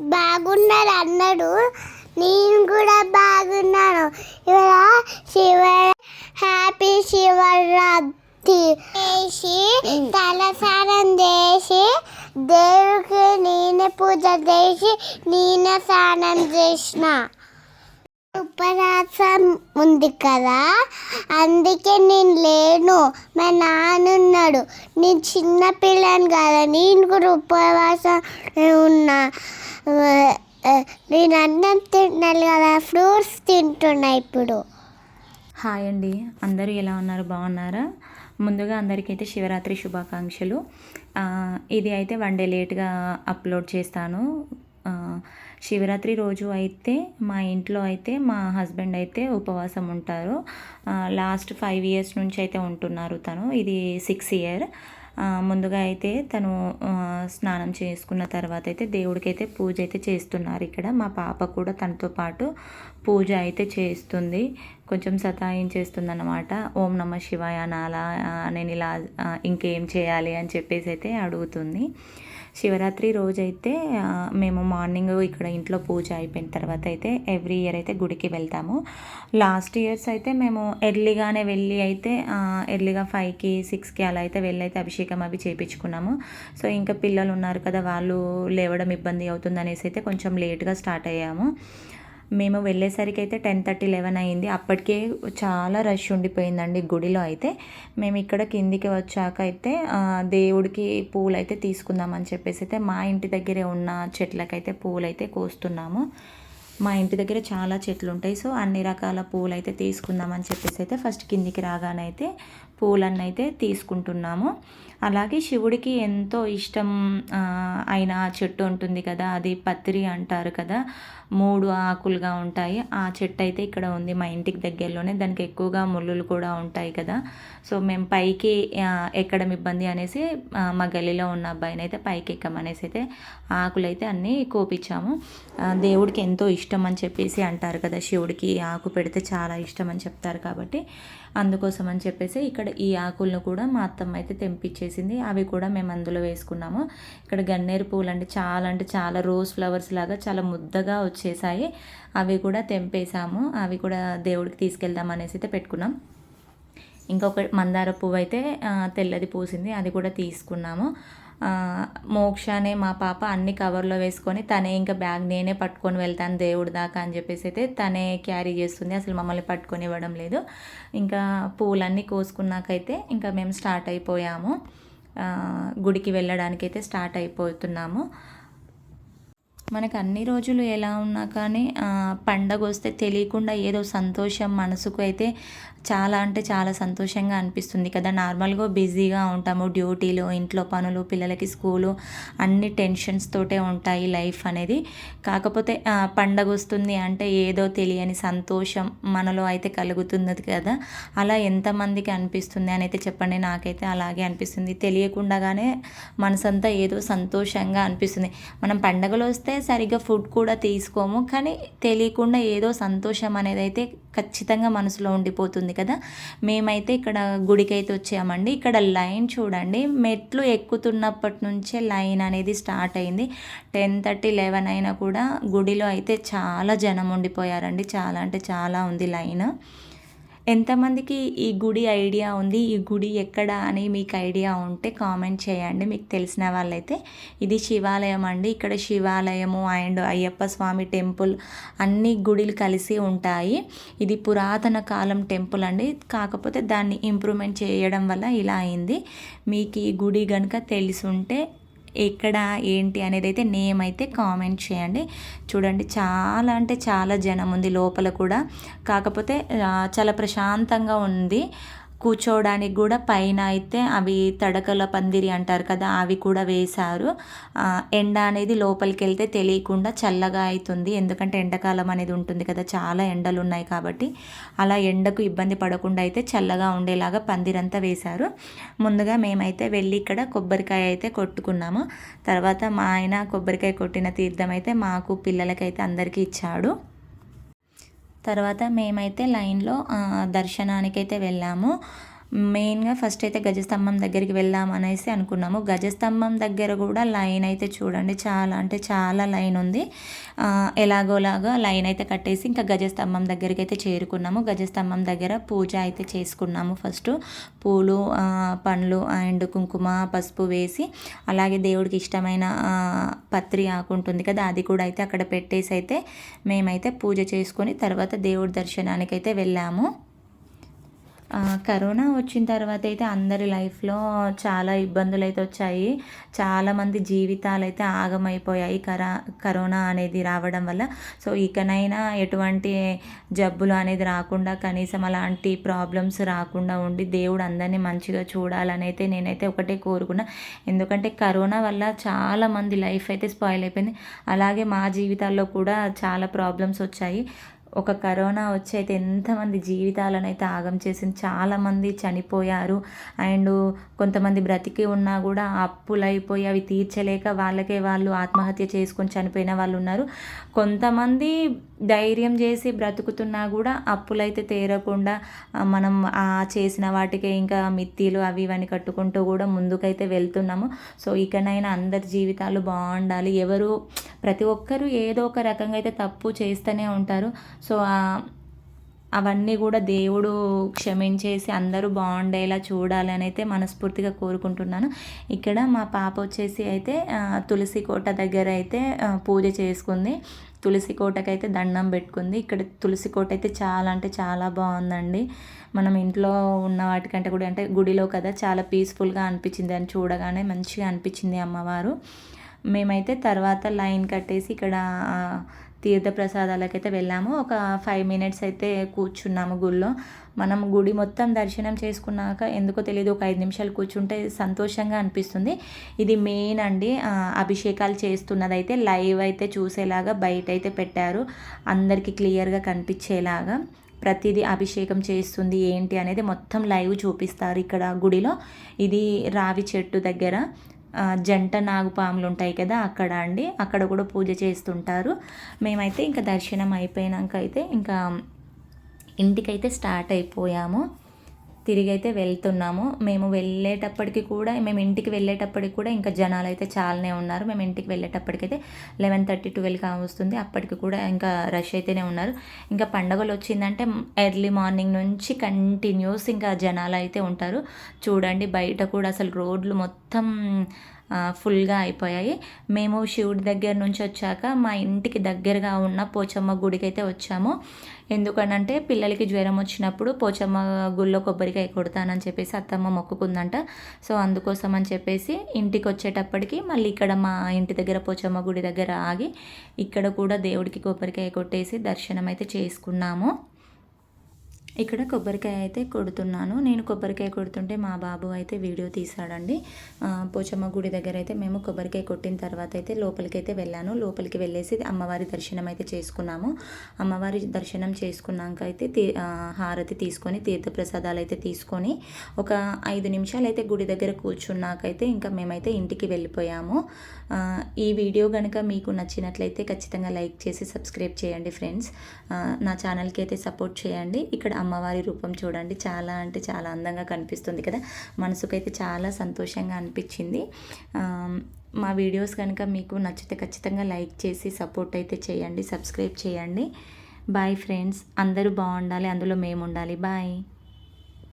బాగున్నారు అన్నాడు. నేను కూడా బాగున్నాను. ఇవాళ శివ హ్యాపీ శివరాత్రి చేసి తలసారం చేసి దేవుడికి నేనే పూజ చేసి నేనే స్నానం చేసిన. ఉపవాసం ఉంది కదా. అందుకే నేను లేను. మా నాన్న ఉన్నాడు. నేను చిన్న పిల్లని కదా. నేను కూడా ఉపవాసం ఉన్నా. నేను అన్నం తింటున్నాను కదా ఫ్రూట్స్ తింటున్నా ఇప్పుడు. హాయ్ అండి అందరూ ఎలా ఉన్నారు? బాగున్నారా? ముందుగా అందరికైతే శివరాత్రి శుభాకాంక్షలు. ఇది అయితే వన్ డే లేట్గా అప్లోడ్ చేస్తాను. శివరాత్రి రోజు అయితే మా ఇంట్లో అయితే మా హస్బెండ్ అయితే ఉపవాసం ఉంటారు. లాస్ట్ ఫైవ్ ఇయర్స్ నుంచి అయితే ఉంటున్నారు తను. ఇది సిక్స్ ఇయర్. ముందుగా అయితే తను స్నానం చేసుకున్న తర్వాత అయితే దేవుడికి అయితే పూజ అయితే చేస్తున్నారు ఇక్కడ. మా పాప కూడా తనతో పాటు పూజ అయితే చేస్తుంది. కొంచెం సతాయించేస్తుంది అనమాట ఓం నమ శివాయ అనాలా నేను ఇలా ఇంకేం చేయాలి అని చెప్పేసి అయితే అడుగుతుంది. శివరాత్రి రోజైతే మేము మార్నింగ్ ఇక్కడ ఇంట్లో పూజ అయిపోయిన తర్వాత అయితే ఎవ్రీ ఇయర్ అయితే గుడికి వెళ్తాము. లాస్ట్ ఇయర్స్ అయితే మేము ఎర్లీగానే వెళ్ళి అయితే ఎర్లీగా ఫైవ్కి సిక్స్కి అలా అయితే వెళ్ళి అయితే అభిషేకం అవి చేయించుకున్నాము సో ఇంకా పిల్లలు ఉన్నారు కదా వాళ్ళు లేవడం ఇబ్బంది అవుతుంది అనేసి అయితే కొంచెం లేట్గా స్టార్ట్ అయ్యాము. మేము వెళ్ళేసరికి అయితే టెన్ థర్టీ లెవెన్ అయింది. అప్పటికే చాలా రష్ ఉండిపోయిందండి గుడిలో అయితే. మేము ఇక్కడ కిందికి వచ్చాక అయితే దేవుడికి పూలు అయితే తీసుకుందామని చెప్పేసి అయితే మా ఇంటి దగ్గరే ఉన్న చెట్లకైతే పూలు అయితే కోస్తున్నాము. మా ఇంటి దగ్గర చాలా చెట్లు ఉంటాయి సో అన్ని రకాల పూలు అయితే తీసుకుందామని చెప్పేసి అయితే ఫస్ట్ కిందికి రాగానైతే అయితే పూలన్నీ అయితే తీసుకుంటున్నాము. అలాగే శివుడికి ఎంతో ఇష్టం అయిన చెట్టు ఉంటుంది కదా అది పత్రి అంటారు కదా మూడు ఆకులుగా ఉంటాయి. ఆ చెట్టు అయితే ఇక్కడ ఉంది మా ఇంటికి దగ్గరలోనే. దానికి ఎక్కువగా ముళ్ళులు కూడా ఉంటాయి కదా. సో మేము పైకి ఎక్కడం ఇబ్బంది అనేసి మా గల్లీలో ఉన్న అబ్బాయిని అయితే పైకి ఎక్కమనేసి అయితే ఆకులు అయితే అన్నీ కోపించాము. దేవుడికి ఎంతో ఇష్టం అని చెప్పేసి అంటారు కదా శివుడికి ఆకు పెడితే చాలా ఇష్టం అని చెప్తారు కాబట్టి అందుకోసం అని చెప్పేసి ఇక్కడ ఈ ఆకులను కూడా మా అత్తమ్మ అయితే తెంపించేసింది. అవి కూడా మేము అందులో వేసుకున్నాము. ఇక్కడ గన్నేరు పూలు అంటే చాలా అంటే చాలా రోజ్ ఫ్లవర్స్ లాగా చాలా ముద్దగా వచ్చేసాయి. అవి కూడా తెంపేసాము అవి కూడా దేవుడికి తీసుకెళ్దాం అనేసి అయితే పెట్టుకున్నాం. ఇంకొక మందార పువ్వు అయితే తెల్లది పూసింది. అది కూడా తీసుకున్నాము. మోక్షనే మోక్ష అనే మా పాప అన్ని కవర్లో వేసుకొని తనే ఇంకా బ్యాగ్ నేనే పట్టుకొని వెళ్తాను దేవుడి దాకా అని చెప్పేసి అయితే తనే క్యారీ చేస్తుంది. అసలు మమ్మల్ని పట్టుకొని ఇవ్వడం లేదు. ఇంకా పూలన్నీ కోసుకున్నాకైతే ఇంకా మేము స్టార్ట్ అయిపోయాము. గుడికి వెళ్ళడానికి అయితే స్టార్ట్ అయిపోతున్నాము. మనకు అన్ని రోజులు ఎలా ఉన్నా కానీ పండగ వస్తే తెలియకుండా ఏదో సంతోషం మనసుకు అయితే చాలా అంటే చాలా సంతోషంగా అనిపిస్తుంది కదా. నార్మల్గా బిజీగా ఉంటాము డ్యూటీలు ఇంట్లో పనులు పిల్లలకి స్కూలు అన్ని టెన్షన్స్ తోటే ఉంటాయి లైఫ్ అనేది. కాకపోతే పండగ వస్తుంది అంటే ఏదో తెలియని సంతోషం మనలో అయితే కలుగుతున్నది కదా. అలా ఎంతమందికి అనిపిస్తుంది అని అయితే చెప్పండి. నాకైతే అలాగే అనిపిస్తుంది. తెలియకుండానే మనసంతా ఏదో సంతోషంగా అనిపిస్తుంది. మనం పండగలు వస్తే సరిగ్గా ఫుడ్ కూడా తీసుకోము. కానీ తెలియకుండా ఏదో సంతోషం అనేది అయితే ఖచ్చితంగా మనసులో ఉండిపోతుంది కదా. మేమైతే ఇక్కడ గుడికి అయితే వచ్చామండి. ఇక్కడ లైన్ చూడండి. మెట్లు ఎక్కుతున్నప్పటి నుంచే లైన్ అనేది స్టార్ట్ అయింది. టెన్ థర్టీ లెవెన్ అయినా కూడా గుడిలో అయితే చాలా జనం ఉండిపోయారండి. చాలా అంటే చాలా ఉంది లైన్. ఎంతమందికి ఈ గుడి ఐడియా ఉంది? ఈ గుడి ఎక్కడ అని మీకు ఐడియా ఉంటే కామెంట్ చేయండి. మీకు తెలిసిన వాళ్ళైతే ఇది శివాలయం అండి. ఇక్కడ శివాలయము అండ్ అయ్యప్ప స్వామి టెంపుల్ అన్ని గుడిలు కలిసి ఉంటాయి. ఇది పురాతన కాలం టెంపుల్ అండి. కాకపోతే దాన్ని ఇంప్రూవ్మెంట్ చేయడం వల్ల ఇలా అయింది. మీకు ఈ గుడి కనుక తెలిసి ఉంటే ఎక్కడ ఏంటి అనేది అయితే నేమ్ అయితే కామెంట్ చేయండి. చూడండి చాలా అంటే చాలా జనం ఉంది లోపల కూడా. కాకపోతే చాలా ప్రశాంతంగా ఉంది. కూర్చోవడానికి కూడా పైన అయితే అవి తడకల పందిరి అంటారు కదా అవి కూడా వేశారు. ఎండ అనేది లోపలికి వెళ్తే తెలియకుండా చల్లగా అవుతుంది ఎందుకంటే ఎండాకాలం అనేది ఉంటుంది కదా చాలా ఎండలు ఉన్నాయి కాబట్టి అలా ఎండకు ఇబ్బంది పడకుండా అయితే చల్లగా ఉండేలాగా పందిరంతా వేశారు. ముందుగా మేమైతే వెళ్ళి ఇక్కడ కొబ్బరికాయ అయితే కొట్టుకున్నాము. తర్వాత మా ఆయన కొబ్బరికాయ కొట్టిన తీర్థం అయితే మాకు పిల్లలకైతే అందరికీ ఇచ్చాడు. తర్వాత మేమైతే లైన్లో దర్శనానికైతే వెళ్ళాము. మెయిన్గా ఫస్ట్ అయితే గజస్తంభం దగ్గరికి వెళ్దాం అనేసి అనుకున్నాము. గజస్తంభం దగ్గర కూడా లైన్ అయితే చూడండి. చాలా అంటే చాలా లైన్ ఉంది. ఎలాగోలాగా లైన్ అయితే కట్టేసి ఇంకా గజస్తంభం దగ్గరికి అయితే చేరుకున్నాము. గజస్తంభం దగ్గర పూజ అయితే చేసుకున్నాము ఫస్ట్. పూలు పండ్లు అండ్ కుంకుమ పసుపు వేసి అలాగే దేవుడికి ఇష్టమైన పత్రి ఆకు ఉంటుంది కదా అది కూడా అయితే అక్కడ పెట్టేసి అయితే మేమైతే పూజ చేసుకొని తర్వాత దేవుడి దర్శనానికి అయితే వెళ్ళాము. కరోనా వచ్చిన తర్వాత అయితే అందరి లైఫ్లో చాలా ఇబ్బందులు అయితే వచ్చాయి. చాలామంది జీవితాలు అయితే ఆగమైపోయాయి కరా కరోనా అనేది రావడం వల్ల. సో ఇకనైనా ఎటువంటి జబ్బులు అనేది రాకుండా కనీసం అలాంటి ప్రాబ్లమ్స్ రాకుండా ఉండి దేవుడు అందరినీ మంచిగా చూడాలని అయితే నేనైతే ఒకటే కోరుకున్నా. ఎందుకంటే కరోనా వల్ల చాలా మంది లైఫ్ అయితే స్పాయిల్ అయిపోయింది. అలాగే మా జీవితాల్లో కూడా చాలా ప్రాబ్లమ్స్ వచ్చాయి. ఒక కరోనా వచ్చి అయితే ఎంతమంది జీవితాలను అయితే ఆగం చేసింది చాలామంది చనిపోయారు. అండ్ కొంతమంది బ్రతికి ఉన్నా కూడా అప్పులైపోయి అవి తీర్చలేక వాళ్ళకే వాళ్ళు ఆత్మహత్య చేసుకొని చనిపోయిన వాళ్ళు ఉన్నారు. కొంతమంది ధైర్యం చేసి బ్రతుకుతున్నా కూడా అప్పులైతే తీరకుండా మనం ఆ చేసిన వాటికే ఇంకా మిత్తిలు అవి ఇవన్నీ కట్టుకుంటూ కూడా ముందుకైతే వెళ్తున్నాము. సో ఇకనైనా అందరి జీవితాలు బాగుండాలి. ఎవరు ప్రతి ఒక్కరూ ఏదో ఒక రకంగా అయితే తప్పు చేస్తూనే ఉంటారు. సో అవన్నీ కూడా దేవుడు క్షమించేసి అందరూ బాగుండేలా చూడాలని అయితే మనస్ఫూర్తిగా కోరుకుంటున్నాను. ఇక్కడ మా పాప వచ్చేసి అయితే తులసి కోట దగ్గర అయితే పూజ చేసుకుంది. తులసి కోటకైతే దండం పెట్టుకుంది. ఇక్కడ తులసి కోట అయితే చాలా అంటే చాలా బాగుందండి. మనం ఇంట్లో ఉన్న వాటికంటే కూడా అంటే గుడిలో కదా చాలా పీస్ఫుల్గా అనిపించింది అని చూడగానే మంచిగా అనిపించింది అమ్మవారు. మేమైతే తర్వాత లైన్ కట్టేసి ఇక్కడ తీర్థప్రసాదాలకైతే వెళ్ళాము. ఒక ఫైవ్ మినిట్స్ అయితే కూర్చున్నాము గుళ్ళో. మనం గుడి మొత్తం దర్శనం చేసుకున్నాక ఎందుకో తెలియదు ఒక ఐదు నిమిషాలు కూర్చుంటే సంతోషంగా అనిపిస్తుంది. ఇది మెయిన్ అండి. అభిషేకాలు చేస్తున్నదైతే లైవ్ అయితే చూసేలాగా బయట అయితే పెట్టారు. అందరికీ క్లియర్గా కనిపించేలాగా ప్రతిదీ అభిషేకం చేస్తుంది ఏంటి అనేది మొత్తం లైవ్ చూపిస్తారు ఇక్కడ గుడిలో. ఇది రావి చెట్టు దగ్గర. జంట నాగుపాములు ఉంటాయి కదా అక్కడ అండి. అక్కడ కూడా పూజ చేస్తుంటారు. మేమైతే ఇంకా దర్శనం అయిపోయినాక అయితే ఇంకా ఇంటికైతే స్టార్ట్ అయిపోయాము. తిరిగి అయితే వెళ్తున్నాము. మేము వెళ్ళేటప్పటికి కూడా మేము ఇంటికి వెళ్ళేటప్పటికి కూడా ఇంకా జనాలు అయితే చాలానే ఉన్నారు. మేము ఇంటికి వెళ్ళేటప్పటికైతే లెవెన్ థర్టీ ట్వెల్వ్ కావస్తుంది అప్పటికి కూడా ఇంకా రష్ అయితేనే ఉన్నారు. ఇంకా పండగలు వచ్చిందంటే ఎర్లీ మార్నింగ్ నుంచి కంటిన్యూస్ ఇంకా జనాలు అయితే ఉంటారు. చూడండి బయట కూడా అసలు రోడ్లు మొత్తం ఫుల్గా అయిపోయాయి. మేము శివుడి దగ్గర నుంచి వచ్చాక మా ఇంటికి దగ్గరగా ఉన్న పోచమ్మ గుడికి అయితే వచ్చాము. ఎందుకనంటే పిల్లలకి జ్వరం వచ్చినప్పుడు పోచమ్మ గుళ్ళో కొబ్బరికాయ కొడతానని చెప్పేసి అత్తమ్మ మొక్కుకుందంట. సో అందుకోసం అని చెప్పేసి ఇంటికి వచ్చేటప్పటికి మళ్ళీ ఇక్కడ మా ఇంటి దగ్గర పోచమ్మ గుడి దగ్గర ఆగి ఇక్కడ కూడా దేవుడికి కొబ్బరికాయ కొట్టేసి దర్శనం అయితే చేసుకున్నాము. ఇక్కడ కొబ్బరికాయ అయితే కొడుతున్నాను. నేను కొబ్బరికాయ కొడుతుంటే మా బాబు అయితే వీడియో తీశాడండి. పోచమ్మ గుడి దగ్గర అయితే మేము కొబ్బరికాయ కొట్టిన తర్వాత అయితే లోపలికి అయితే వెళ్ళాను. లోపలికి వెళ్ళేసి అమ్మవారి దర్శనం అయితే చేసుకున్నాము. అమ్మవారి దర్శనం చేసుకున్నాక అయితే తీ హారతి తీసుకొని తీర్థప్రసాదాలు అయితే తీసుకొని ఒక ఐదు నిమిషాలు అయితే గుడి దగ్గర కూర్చున్నాకైతే ఇంకా మేమైతే ఇంటికి వెళ్ళిపోయాము. ఈ వీడియో కనుక మీకు నచ్చినట్లయితే ఖచ్చితంగా లైక్ చేసి సబ్స్క్రైబ్ చేయండి ఫ్రెండ్స్. నా ఛానల్కి అయితే సపోర్ట్ చేయండి. ఇక్కడ అమ్మవారి రూపం చూడండి. చాలా అంటే చాలా అందంగా కనిపిస్తుంది కదా. మనసుకైతే చాలా సంతోషంగా అనిపించింది. మా వీడియోస్ కనుక మీకు నచ్చితే ఖచ్చితంగా లైక్ చేసి సపోర్ట్ అయితే చేయండి. సబ్స్క్రైబ్ చేయండి. బాయ్ ఫ్రెండ్స్ అందరూ బాగుండాలి. అందులో మేము ఉండాలి బాయ్.